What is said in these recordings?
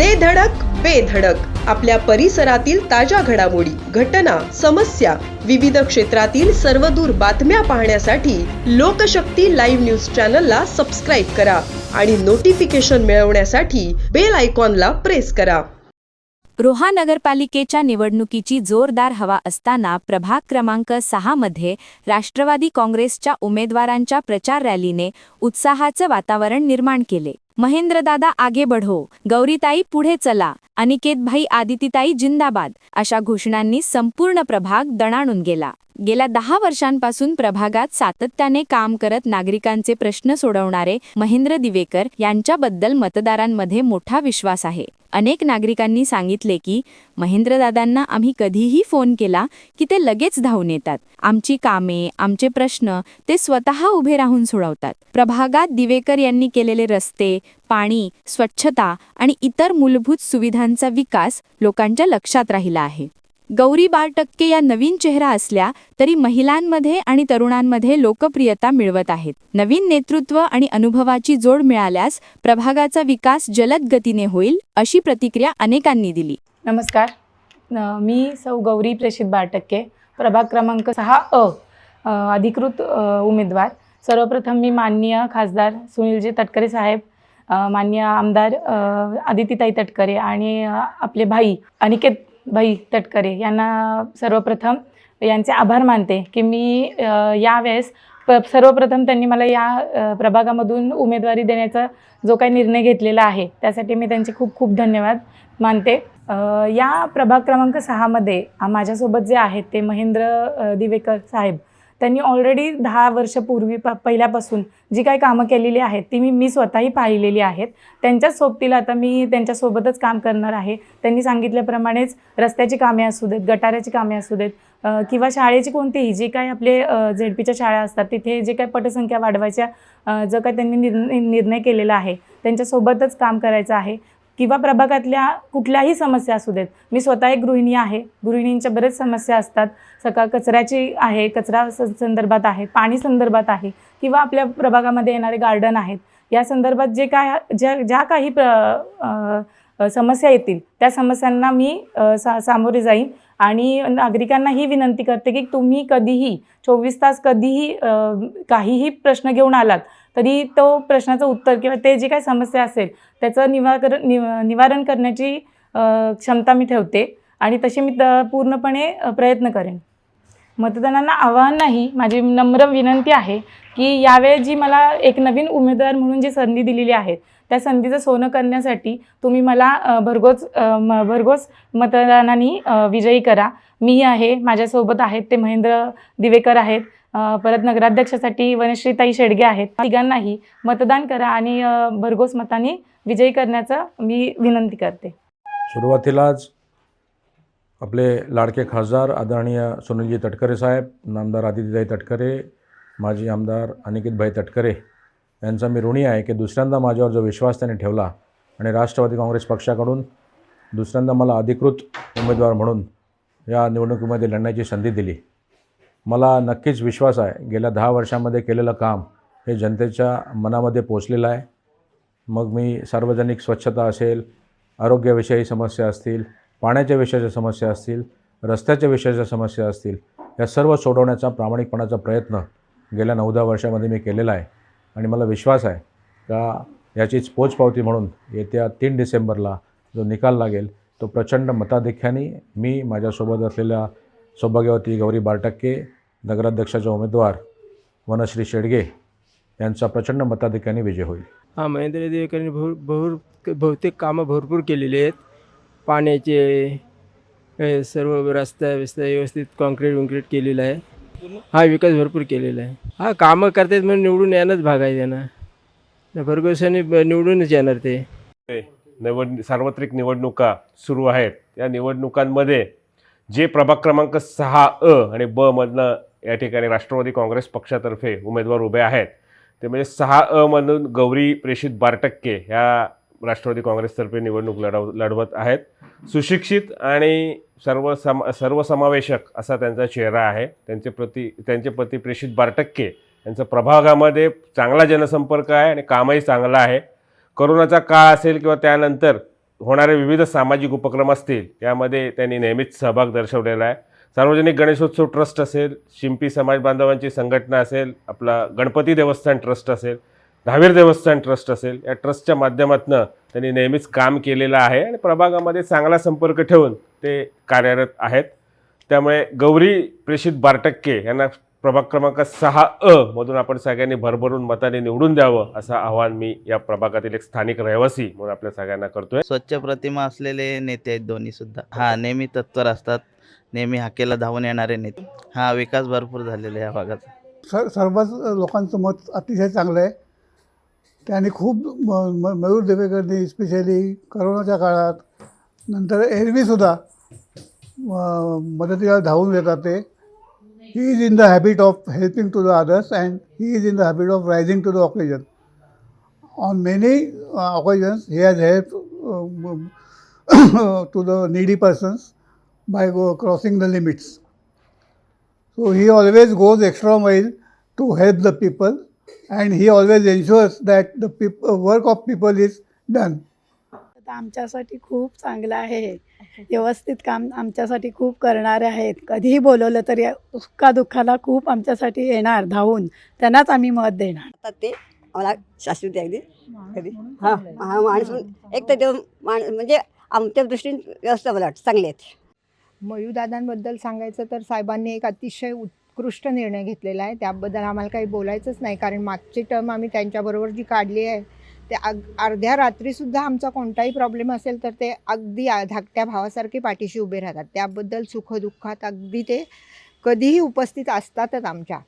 दे धडक बेधडक आपल्या परिसरातील ताज्या घडामोडी घटना समस्या विविध क्षेत्रातील सर्वदूर बातम्या पाहण्यासाठी लोकशक्ती लाईव्ह न्यूज चॅनलला सबस्क्राईब करा आणि नोटिफिकेशन मिळवण्यासाठी बेल आयकॉनला प्रेस करा. रोहा नगरपालिकेच्या निवडणुकीची जोरदार हवा असताना प्रभाग क्रमांक सहामध्ये राष्ट्रवादी काँग्रेसच्या उमेदवारांच्या प्रचार रॅलीने उत्साहाचं वातावरण निर्माण केले. महेंद्रदादा आगे बढो. गौरीताई पुढे चला. अनिकेतभाई आदितीताई जिंदाबाद. अशा घोषणांनी संपूर्ण प्रभाग दणाणून गेला. गेल्या दहा वर्षांपासून प्रभागात सातत्याने काम करत नागरिकांचे प्रश्न सोडवणारे महेंद्र दिवेकर यांच्याबद्दल मतदारांमध्ये मोठा विश्वास आहे. अनेक नागरिकांनी सांगितले की महेंद्रदादांना आम्ही कधीही फोन केला की ते लगेच धावून येतात. आमची कामे आमचे प्रश्न ते स्वतः उभे राहून सोडवतात. प्रभागात दिवेकर यांनी केलेले रस्ते पाणी स्वच्छता आणि इतर मूलभूत सुविधांचा विकास लोकांच्या लक्षात राहिला आहे. गौरी बार टक्के या नवीन चेहरा असल्या तरी महिलांमध्ये आणि तरुणांमध्ये लोकप्रियता मिळवत आहेत. नवीन नेतृत्व आणि अनुभवाची जोड मिळाल्यास प्रभागाचा विकास जलद गतीने होईल अशी प्रतिक्रिया अनेकांनी दिली. नमस्कार. मी सौ गौरी प्रेषित बारटक्के प्रभाग क्रमांक सहा अ अधिकृत उमेदवार. सर्वप्रथम मी माननीय खासदार सुनीलजी तटकरे साहेब मान्य माननीय आमदार अ, आदितीताई तटकरे आणि आपले भाई अनिकेत भाई तटकरे यांना सर्वप्रथम यांचे आभार मानते की मी यावेळेस प सर्वप्रथम त्यांनी मला या प्रभागामधून उमेदवारी देण्याचा जो काही निर्णय घेतलेला आहे त्यासाठी मी त्यांचे खूप खूप धन्यवाद मानते. या प्रभाग क्रमांक सहामध्ये माझ्यासोबत जे आहेत ते महेंद्र दिवेकर साहेब त्यांनी ऑलरेडी दहा वर्षपूर्वी प पहिल्यापासून जी काही कामं केलेली आहेत ती मी मी स्वतःही पाहिलेली आहेत. त्यांच्याच सोबतीला आता मी त्यांच्यासोबतच काम करणार आहे. त्यांनी सांगितल्याप्रमाणेच रस्त्याची कामे असू देत गटाराची कामे असू देत किंवा शाळेची कोणतीही जी काही आपले झेड पीच्या शाळा असतात तिथे जे काही पटसंख्या वाढवायच्या जो काही त्यांनी निर्णय निर्णय केलेला आहे त्यांच्यासोबतच काम करायचं आहे. किंवा प्रभागातल्या कुठल्याही समस्या असू देत. मी स्वतः एक गृहिणी आहे. गृहिणींच्या बरेच समस्या असतात. सकाळ कचऱ्याची आहे कचरा स- संदर्भात आहे पाणी संदर्भात आहे किंवा आपल्या प्रभागामध्ये येणारे गार्डन आहेत. या संदर्भात जे काय ज्या ज्या काही प्र समस्या येतील त्या समस्यांना मी सा सामोरे जाईन आणि नागरिकांना ही विनंती करते की तुम्ही कधीही चोवीस तास कधीही काहीही प्रश्न घेऊन आलात तरी तो प्रश्नाचं उत्तर किंवा ते जी काही समस्या असेल त्याचं निवारण निव निवारण करण्याची क्षमता मी ठेवते आणि तशी मी त पूर्णपणे प्रयत्न करेन. मतदानांना आव्हान नाही माझी नम्र विनंती आहे की यावेळेस जी मला एक नवीन उमेदवार म्हणून जी संधी दिलेली आहे त्या संधीचं सोनं करण्यासाठी तुम्ही मला भरघोस म भरघोस मतदानाने विजयी करा. मी आहे माझ्यासोबत आहेत ते महेंद्र दिवेकर आहेत. परत नगराध्यक्षासाठी वनश्रीताई शेडगे आहेत. तिघांनाही मतदान करा आणि भरघोस मताने विजयी करण्याचा मी विनंती करते. सुरुवातीलाच आपले लाडके खासदार आदरणीय सुनीलजी तटकरे साहेब नामदार आदित्यताई तटकरे माजी आमदार अनिकेतभाई तटकरे यांचा मी ऋणी आहे की दुसऱ्यांदा माझ्यावर जो विश्वास त्यांनी ठेवला आणि राष्ट्रवादी काँग्रेस पक्षाकडून दुसऱ्यांदा मला अधिकृत उमेदवार म्हणून या निवडणुकीमध्ये लढण्याची संधी दिली. मला नक्कीच विश्वास आहे. गेल्या दहा वर्षामध्ये केलेलं काम हे जनतेच्या मनामध्ये पोचलेलं आहे. मग मी सार्वजनिक स्वच्छता असेल आरोग्याविषयी समस्या असतील पाण्याच्या विषयाच्या समस्या असतील रस्त्याच्या विषयाच्या समस्या असतील या सर्व सोडवण्याचा प्रामाणिकपणाचा प्रयत्न गेल्या नऊ दहा वर्षामध्ये मी केलेला आहे. आणि मला विश्वास आहे का याचीच पोचपावती म्हणून येत्या तीन डिसेंबरला जो निकाल लागेल तो प्रचंड मताधिक्याने मी माझ्यासोबत असलेल्या सौभाग्यवती गौरी बारटक्के नगराध्यक्षाचे उमेदवार वनश्री शेडगे यांचा प्रचंड मताधिक्याने विजय होईल. हां महेंद्र देवेकरांनी भर भर बहुतेक कामं भरपूर केलेली आहेत. पाण्याचे सर्व रस्ता बिस्ता व्यवस्थित कॉन्क्रीट विंक्रीट केलेलं आहे. हा विकास भरपूर केलेला आहे. हा कामं करतात म्हणून निवडून येणंच भाग आहे त्यांना. भरघोसाने ब- निवडूनच येणार ते. निवड सार्वत्रिक निवडणुका सुरू आहेत. या निवडणुकांमध्ये जे प्रभाग क्रमांक सहा अ आणि ब मधनं या ठिकाणी राष्ट्रवादी काँग्रेस पक्षातर्फे उमेदवार उभे आहेत ते म्हणजे सहा अ मधून गौरी प्रेषित बारटक्के ह्या राष्ट्रवादी काँग्रेसतर्फे निवडणूक लढव लढवत आहेत. सुशिक्षित आणि सर्व सम सर्वसमावेशक असा त्यांचा चेहरा आहे. त्यांचे प्रति त्यांचे पती प्रेषित बारटक्के यांचं प्रभागामध्ये चांगला जनसंपर्क आहे आणि कामही चांगलं आहे. करोनाचा काळ असेल किंवा त्यानंतर होणारे विविध सामाजिक उपक्रम असतील यामध्ये त्यांनी नेहमीच सहभाग दर्शवलेला आहे. सार्वजनिक गणेशोत्सव ट्रस्ट असेल शिंपी समाज बांधवांची संघटना असेल आपला गणपती देवस्थान ट्रस्ट असेल दहावीर देवस्थान ट्रस्ट असेल या ट्रस्टच्या माध्यमातून त्यांनी नेहमीच काम केलेलं आहे आणि प्रभागामध्ये चांगला संपर्क ठेवून ते कार्यरत आहेत. त्यामुळे गौरी प्रेषित बारटक्के यांना प्रभाग क्रमांक सहा अ मधून आपण सगळ्यांनी भरभरून मताने निवडून द्यावं असं आवाहन मी या प्रभागातील एक स्थानिक रहिवासी म्हणून आपल्या सगळ्यांना करतोय. स्वच्छ प्रतिमा असलेले नेते आहेत दोन्ही सुद्धा. हा नेहमी तत्पर असतात. नेहमी हाकेला धावून येणारे नेते. हा विकास भरपूर झालेला आहे या भागाचा. स सर्वच लोकांचं मत अतिशय चांगलं आहे. त्यांनी खूप म म मयूर देवेकरनी स्पेशली करोनाच्या काळात नंतर एरवीसुद्धा मदतीला धावून येतात ते. he is in the habit of helping to the others and he is in the habit of rising to the occasion. On many uh, occasions, he has helped uh, to the needy persons by crossing the limits. So he always goes extra mile to help the people and he always ensures that the work of people is done. आता आमच्यासाठी खूप चांगलं आहे व्यवस्थित काम आमच्यासाठी खूप करणारे आहेत. कधीही बोलवलं तरी सुखा दुःखाला खूप आमच्यासाठी येणार धावून. त्यांनाच आम्ही मत देणार. आता ते आम्हाला शाश्वती अगदी. कधी? हां हा माणूस एक तर ते माण म्हणजे आमच्या दृष्टीने व्यवस्था मला वाटतं. चांगली आहेत. मयूदादांबद्दल सांगायचं तर साहेबांनी एक अतिशय उत्कृष्ट निर्णय घेतलेला आहे. त्याबद्दल आम्हाला काही बोलायचंच नाही. कारण मागची टर्म आम्ही त्यांच्याबरोबर जी काढली आहे ते अग अर्ध्या रात्रीसुद्धा आमचा कोणताही प्रॉब्लेम असेल तर ते अगदी धाकट्या भावासारखे पाठीशी उभे राहतात. त्याबद्दल सुखदुःखात अगदी ते कधीही उपस्थित असतातच आमच्या.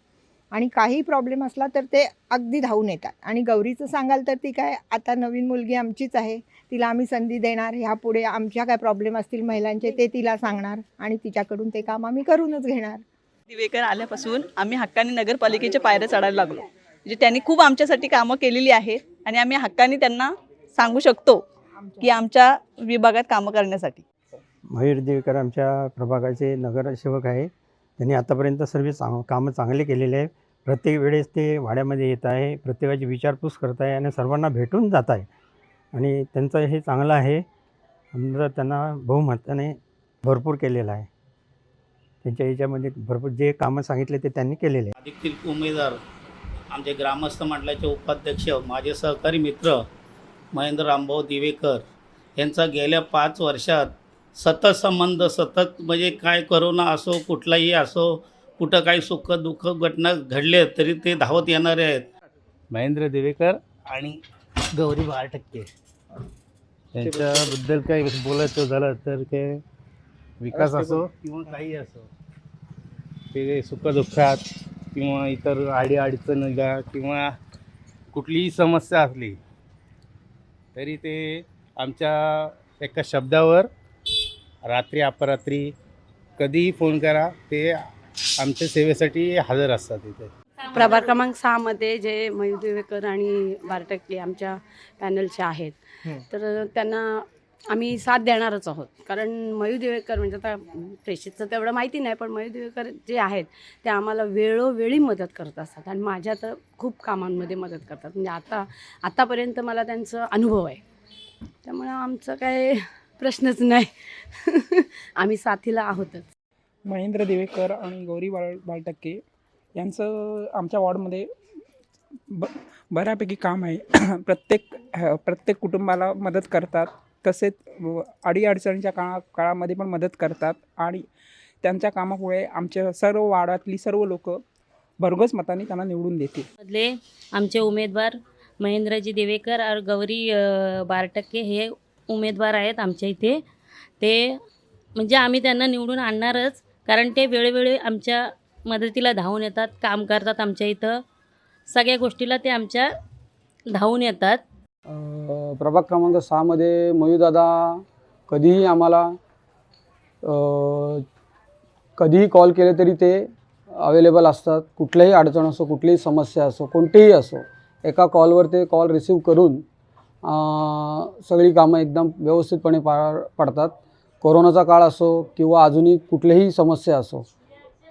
आणि काही प्रॉब्लेम असला तर ते अगदी धावून येतात. आणि गौरीचं सांगाल तर ती काय आता नवीन मुलगी आमचीच आहे. तिला आम्ही संधी देणार. ह्यापुढे आमच्या काय प्रॉब्लेम असतील महिलांचे ते तिला सांगणार. आणि तिच्याकडून ते काम आम्ही करूनच घेणार. दिवेकर आल्यापासून आम्ही हक्काने नगरपालिकेच्या पायऱ्या चढायला लागलो. म्हणजे त्यांनी खूप आमच्यासाठी कामं केलेली आहेत. आणि आम्ही हक्कानी त्यांना सांगू शकतो की आमच्या विभागात कामं करण्यासाठी. मयूर देवेकर आमच्या प्रभागाचे नगरसेवक आहे त्यांनी आतापर्यंत सर्व चांग कामं चांगले केलेले आहे प्रत्येक वेळेस ते वाड्यामध्ये येत आहे प्रत्येकाची विचारपूस करत आहे आणि सर्वांना भेटून जात आहे. आणि त्यांचं हे चांगलं आहे. आमदार त्यांना बहुमताने भरपूर केलेलं आहे. त्यांच्या ह्याच्यामध्ये भरपूर जे कामं सांगितले ते त्यांनी केलेले आहे उमेदवार आमचे ग्रामस्थ मंडळाचे उपाध्यक्ष माझे सहकारी मित्र महेंद्र रामभाऊ दिवेकर यांचा गेल्या पाच वर्षात सतत संबंध सतत म्हणजे काय करोना असो कुठलाही असो कुठं काही सुख दुःख घटना घडले तरी ते धावत येणारे आहेत. महेंद्र देवेकर आणि गौरी बारटक्के त्यांच्याबद्दल काही बोलायचं झालं तर ते विकास असो किंवा काही असो ते सुखदुःखात किंवा इतर आडी अडचणीला किंवा कुठलीही समस्या असली तरी ते आमच्या एका शब्दावर रात्री अपरात्री कधीही फोन करा ते आमच्या सेवेसाठी हजर असतात इथे. प्रभाग क्रमांक सहामध्ये जे मयूर देवेकर आणि बारटक्के आमच्या पॅनलचे आहेत तर त्यांना आम्ही साथ देणारच आहोत. कारण मयूर देवेकर म्हणजे आता प्रेषितचं तेवढं माहिती नाही पण मयूर देवेकर जे आहेत ते आम्हाला वेळोवेळी मदत करत असतात आणि माझ्या तर खूप कामांमध्ये मदत करतात. म्हणजे आता आतापर्यंत मला त्यांचा अनुभव आहे. त्यामुळं आमचं काय प्रश्नच नाही. आम्ही साथीला आहोतच. महेंद्र देवेकर आणि गौरी बाळ बालटक्के यांचं आमच्या वॉर्डमध्ये ब बऱ्यापैकी काम आहे. प्रत्येक प्रत्येक कुटुंबाला मदत करतात. तसेच अडीअडचणीच्या काळा काळामध्ये पण मदत करतात आणि त्यांच्या कामामुळे आमच्या सर्व वार्डातली सर्व लोक भरघोस मताने त्यांना निवडून देतील. मधले आमचे उमेदवार महेंद्रजी देवेकर और गौरी बारटक्के हे उमेदवार आहेत आमच्या इथे. ते म्हणजे आम्ही त्यांना निवडून आणणारच कारण ते वेळोवेळी आमच्या मदतीला धावून येतात काम करतात आमच्या इथं. सगळ्या गोष्टीला ते आमच्या धावून येतात. प्रभाग क्रमांक सहामध्ये मयूदादा कधीही आम्हाला कधीही कॉल केले तरी ते अवेलेबल असतात. कुठल्याही अडचण असो कुठलीही समस्या असो कोणतीही असो एका कॉलवर ते कॉल रिसीव करून सगळी कामं एकदम व्यवस्थितपणे पार पडतात. कोरोनाचा काळ असो किंवा अजूनही कुठलीही समस्या असो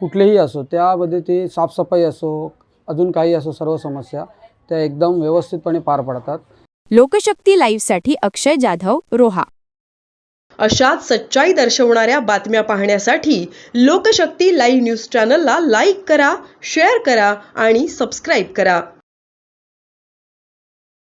कुठलेही असो त्यामध्ये ते साफसफाई असो अजून काही असो सर्व समस्या त्या एकदम व्यवस्थितपणे पार पडतात. लोकशक्ती लाईव्हसाठी अक्षय जाधव रोहा. अशाच सच्चाई दर्शवणाऱ्या बातम्या पाहण्यासाठी लोकशक्ती लाईव्ह न्यूज चॅनलला लाईक करा शेअर करा आणि सबस्क्राईब करा.